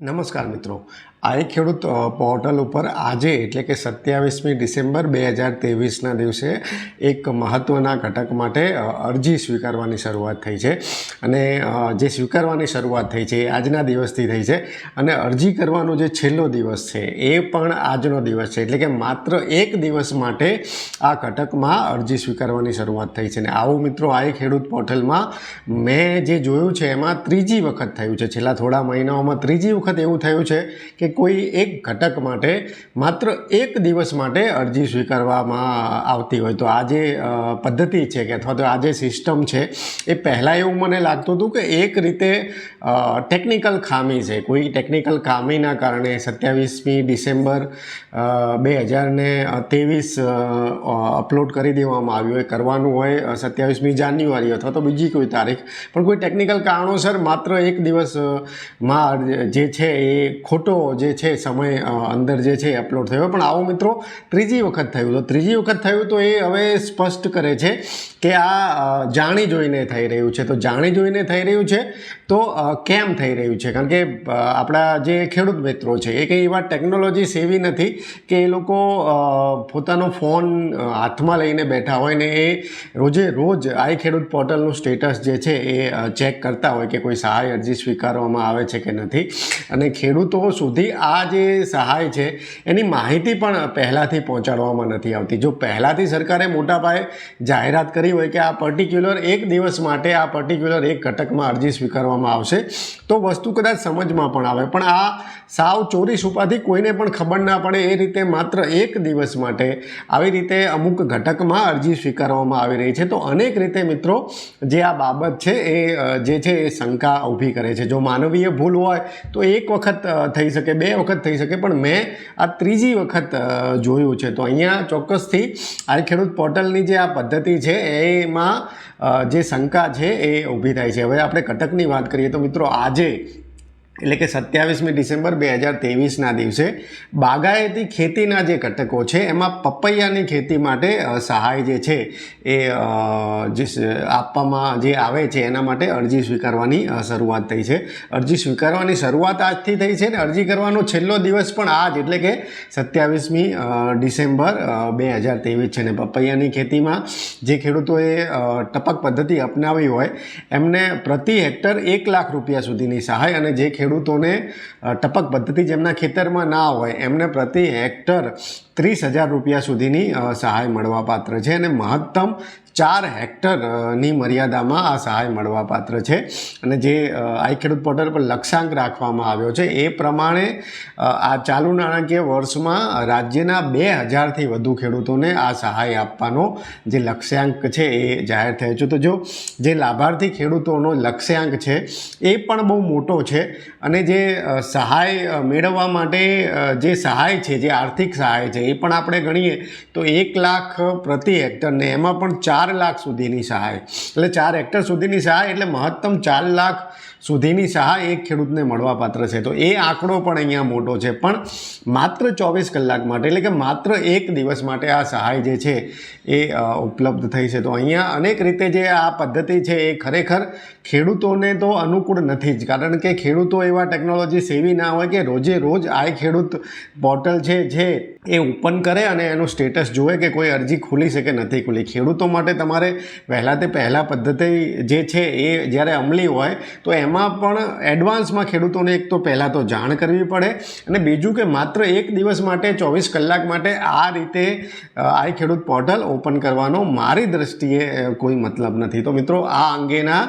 નમસ્કાર મિત્રો. આ એક ખેડૂત પોર્ટલ ઉપર આજે એટલે કે સત્યાવીસમી ડિસેમ્બર બે હજાર ત્રેવીસના દિવસે એક મહત્ત્વના ઘટક માટે અરજી સ્વીકારવાની શરૂઆત થઈ છે. અને જે સ્વીકારવાની શરૂઆત થઈ છે એ આજના દિવસથી થઈ છે. અને અરજી કરવાનો જે છેલ્લો દિવસ છે એ પણ આજનો દિવસ છે. એટલે કે માત્ર એક દિવસ માટે આ ઘટકમાં અરજી સ્વીકારવાની શરૂઆત થઈ છે. અને આવું મિત્રો, આ એક ખેડૂત પોર્ટલમાં મેં જે જોયું છે એમાં ત્રીજી વખત થયું છે. છેલ્લા થોડા મહિનાઓમાં ત્રીજી વખત એવું થયું છે કે કોઈ એક ઘટક માટે માત્ર એક દિવસ માટે અરજી સ્વીકારવામાં આવતી હોય. તો આ જે પદ્ધતિ છે કે અથવા તો આ જે સિસ્ટમ છે, એ પહેલાં એવું મને લાગતું હતું કે એક રીતે ટેકનિકલ ખામી છે. કોઈ ટેકનિકલ ખામીના કારણે સત્યાવીસમી ડિસેમ્બર બે હજાર ને ત્રેવીસ અપલોડ કરી દેવામાં આવ્યું હોય, કરવાનું હોય સત્યાવીસમી જાન્યુઆરી અથવા તો બીજી કોઈ તારીખ. પણ કોઈ ટેકનિકલ કારણોસર માત્ર એક દિવસમાં જે છે એ ખોટો જે છે સમય અંદર જે છે અપલોડ થયો. પણ આવો મિત્રો, ત્રીજી વખત થયું. તો ત્રીજી વખત થયું તો એ હવે સ્પષ્ટ કરે છે કે આ જાણી જોઈને થઈ રહ્યું છે. તો જાણી જોઈને થઈ રહ્યું છે તો કેમ થઈ રહ્યું છે? કારણ કે આપણા જે ખેડૂત મિત્રો છે, એ કંઈ એવા ટેકનોલોજી સેવી નથી કે એ લોકો પોતાનો ફોન હાથમાં લઈને બેઠા હોય ને એ રોજે રોજ આઈ ખેડૂત પોર્ટલનું સ્ટેટસ જે છે એ ચેક કરતા હોય કે કોઈ સહાય અરજી સ્વીકારવામાં આવે છે કે નથી. અને ખેડૂતો સુધી આ જે સહાય છે, એની માહિતી પણ પહેલાંથી પહોંચાડવામાં નથી આવતી. જો પહેલાંથી સરકારે મોટા પાયે જાહેરાત કરી હોય કે આ પર્ટિક્યુલર એક દિવસ માટે આ પર્ટિક્યુલર એક ઘટકમાં અરજી સ્વીકારવામાં આવશે, તો વસ્તુ કદાચ સમજમાં પણ આવે. પણ આ સાવ ચોરી છુપાથી કોઈને પણ ખબર ના પડે. એ રીતે માત્ર એક દિવસ માટે આવી રીતે અમુક ઘટકમાં અરજી સ્વીકારવામાં આવી રહી છે. તો અનેક રીતે મિત્રો, જે આ બાબત છે, એ જે છે એ શંકા ઊભી કરે છે. જો માનવીય ભૂલ હોય, તો એક વખત થઈ શકે, બે વખત થઈ શકે, પણ મેં આ ત્રીજી વખત જોયું છે. તો અહીંયા ચોક્કસથી આ ખેડૂત પોર્ટલની જે આ પદ્ધતિ છે, એમાં જે શંકા છે, એ ઊભી થાય છે. હવે આપણે કટકની વાત કરીએ તો મિત્રો, આજે એટલે કે સત્યાવીસમી ડિસેમ્બર બે હજાર તેવીસના દિવસે બાગાયતી ખેતીના જે ઘટકો છે, એમાં પપૈયાની ખેતી માટે સહાય જે છે એ જે આપવામાં જે આવે છે, એના માટે અરજી સ્વીકારવાની શરૂઆત થઈ છે. અરજી સ્વીકારવાની શરૂઆત આજથી થઈ છે ને અરજી કરવાનો છેલ્લો દિવસ પણ આજ, એટલે કે સત્યાવીસમી ડિસેમ્બર બે હજાર ત્રેવીસ છે ને પપૈયાની ખેતીમાં જે ખેડૂતોએ ટપક પદ્ધતિ અપનાવી હોય, એમને પ્રતિ હેક્ટર એક લાખ રૂપિયા સુધીની સહાય અને જે ખેડૂતોને ટપક પદ્ધતિ જેમના ખેતરમાં ના હોય, એમને પ્રતિ હેક્ટર ત્રીસ હજાર રૂપિયા સુધીની સહાય મળવાપાત્ર છે અને મહત્તમ ચાર હેક્ટરની મર્યાદામાં આ સહાય મળવાપાત્ર છે. અને જે આઈ ખેડૂત પોર્ટલ પર લક્ષ્યાંક રાખવામાં આવ્યો છે, એ પ્રમાણે આ ચાલુ નાણાકીય વર્ષમાં રાજ્યના બે હજારથી વધુ ખેડૂતોને આ સહાય આપવાનો જે લક્ષ્યાંક છે એ જાહેર થયો છે. તો જો જે લાભાર્થી ખેડૂતોનો લક્ષ્યાંક છે, એ પણ બહુ મોટો છે. અને જે સહાય મેળવવા માટે જે સહાય છે, જે આર્થિક સહાય છે, એ પણ આપણે ગણીએ તો એક લાખ પ્રતિ હેક્ટરને એમાં પણ ચાર લાખ સુધીની સહાય. એટલે ચાર હેક્ટર સુધીની સહાય એટલે મહત્તમ ચાર લાખ સુધીની સહાય એક ખેડૂતને મળવાપાત્ર છે. તો એ આંકડો પણ અહીંયા મોટો છે. પણ માત્ર ચોવીસ કલાક માટે, એટલે કે માત્ર એક દિવસ માટે આ સહાય જે છે એ ઉપલબ્ધ થઈ છે. તો અહીંયા અનેક રીતે જે આ પદ્ધતિ છે એ ખરેખર ખેડૂતોને તો અનુકૂળ નથી જ. કારણ કે ખેડૂતો એવા ટેકનોલોજીસ સેવી ના હોય કે રોજે રોજ આ ખેડૂત પોર્ટલ છે જે એ ઓપન કરે અને એનું સ્ટેટસ જોવે કે કોઈ અરજી ખુલી છે કે નથી ખુલી. ખેડૂતો માટે તમારે પહેલાં તે પહેલાં પદ્ધતિ જે છે એ જ્યારે અમલી હોય તો એમાં પણ એડવાન્સમાં ખેડૂતોને એક તો પહેલાં તો જાણ કરવી પડે અને બીજું કે માત્ર એક દિવસ માટે, ચોવીસ કલાક માટે આ રીતે આ ખેડૂત પોર્ટલ ઓપન કરવાનો મારી દ્રષ્ટિએ કોઈ મતલબ નથી. તો મિત્રો, આ અંગેના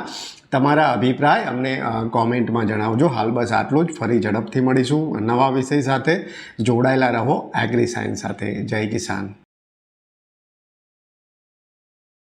તમારા અભિપ્રાય અમને કોમેન્ટમાં જણાવજો. હાલ બસ આટલું જ. ફરી ઝડપથી મળીશું નવા વિષય સાથે. જોડાયેલા રહો એગ્રી સાયન્સ સાથે. જય કિસાન.